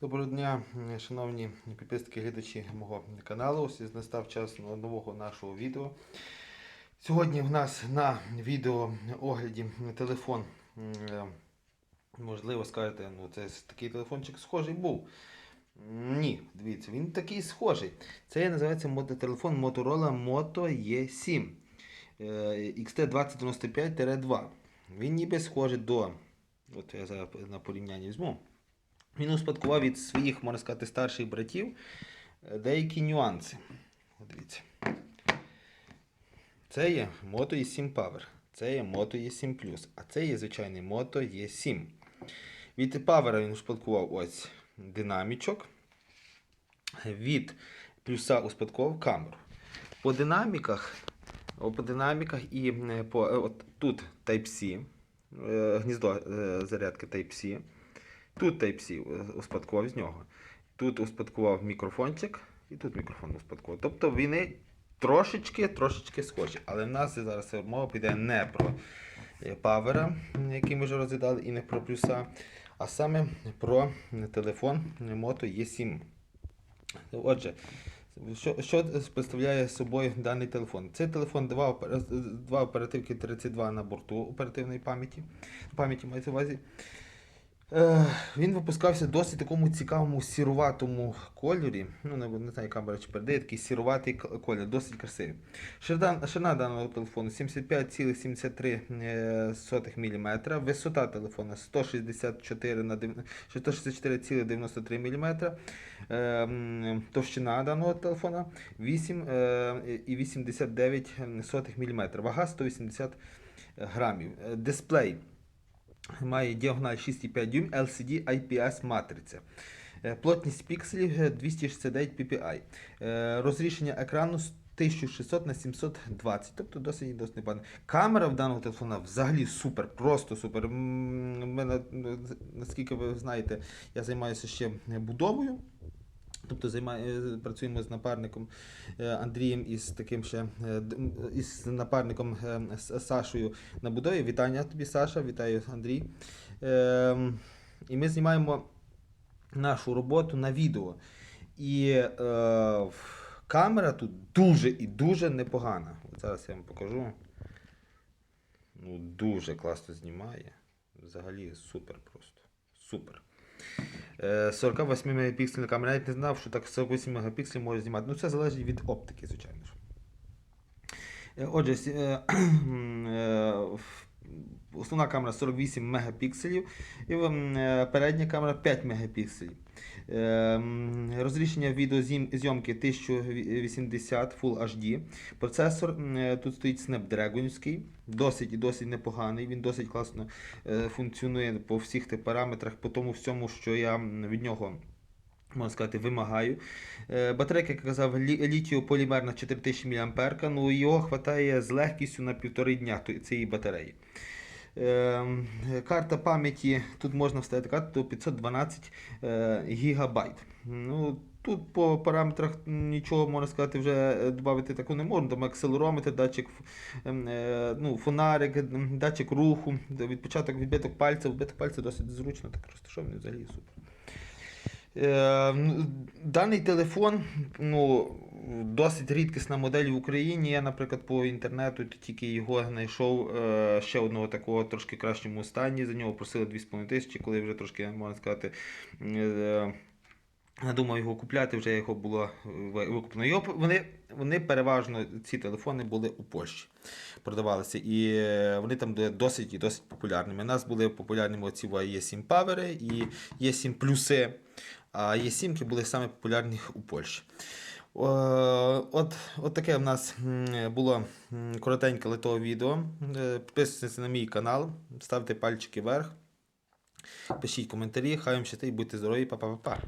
Доброго дня, шановні підписники глядачі мого каналу. Настав час нового нашого відео. Сьогодні в нас на відео огляді телефон. е, Можливо, скажете, ну це такий телефончик схожий був. Ні, дивіться, він такий схожий. Це називається телефон Motorola Moto E7 е, XT2095-2. Він ніби схожий до. От я зараз на порівнянні візьму. Він успадкував від своїх, можна сказати, старших братів е, деякі нюанси. Дивіться. Це є Moto E7 Power, це є Moto E7 Plus, а це є звичайний Moto E7. Від Power він успадкував ось динамічок. Від плюса успадкував камеру. По динаміках, по динаміках і е, по, е, от, тут Type-C, гніздо зарядки Type-C. Тут Type-C е, успадкував з нього. Тут успадкував мікрофончик і тут мікрофон успадкував. Тобто вони трошечки, трошечки схожі. Але в нас зараз мова піде не про е, павера, який ми вже розглядали, і не про плюса, а саме про телефон Moto E7. Отже, що, що представляє собою даний телефон? Це телефон два, два оперативки 32 на борту оперативної пам'яті. Пам'яті мається увазі. Е, він випускався в досить такому цікавому сіруватому кольорі. Ну, не, не знаю, яка мережа передає, такий сіруватий колір, досить красивий. Ширина, ширина даного телефону 75,73 мм, висота телефона 164 на дев- 164,93 мм, е, товщина даного телефона 8,89 мм, вага 180 грамів. Е, Дисплей має діагональ 6,5 дюйм LCD IPS матриця. Е, Плотність пікселів е, 269 ppi. Е, Розрішення екрану 1600 на 720, тобто досить досить непогано. Камера в даного телефона взагалі супер, просто супер. М, Мене, ну, наскільки ви знаєте, я займаюся ще будовою. Тобто займаю, працюємо з напарником е, Андрієм і з таким ще е, із напарником е, Сашою на будові. Вітання тобі, Саша, вітаю Андрій. Ем, І ми знімаємо нашу роботу на відео. І е, камера тут дуже і дуже непогана. От зараз я вам покажу. Ну, дуже класно знімає. Взагалі супер просто. Супер. Е, 48 мегапіксельна камера. Навіть не знав, що так 48 мегапікселів може знімати. Ну, це залежить від оптики, звичайно ж. Е, Отже, е, е, основна камера 48 мегапікселів і е, передня камера 5 мегапікселів. Е, Розрішення відеозйомки 1080 Full HD. Процесор е, тут стоїть Snapdragon, досить і досить непоганий. Він досить класно е, функціонує по всіх тих параметрах, по тому всьому, що я від нього. Можна сказати, вимагаю. Е, Батарейка, як я казав, лі- літіополімерна 4000 мАh, ну його вистачає з легкістю на півтори дня цієї батареї. Е, Карта пам'яті, тут можна вставити карту 512 е, гігабайт. Ну, тут по параметрах нічого можна сказати, вже е, додати таку не можна. Там акселерометр, датчик ем, ну, фонарик, датчик руху, відпочаток відбиток пальця. Відбиток пальця досить зручно, так розташований взагалі супер. Е, Даний телефон ну, досить рідкісна модель в Україні. Я, наприклад, по інтернету тільки його знайшов е, ще одного такого трошки кращому стані. За нього просили 2,5 тисячі, коли вже трошки, можна сказати, е, надумав його купляти, вже його було ви- викуплено. Його, вони, вони переважно, ці телефони були у Польщі, продавалися. І е, вони там були досить і досить популярними. У нас були популярними оці E7 Power і E7 плюси. А Е7 були саме популярні у Польщі. От, от таке в нас було коротеньке литове відео. Е, Підписуйтесь на мій канал, ставте пальчики вверх, пишіть коментарі, хай вам щастить, будьте здорові, па-па-па-па.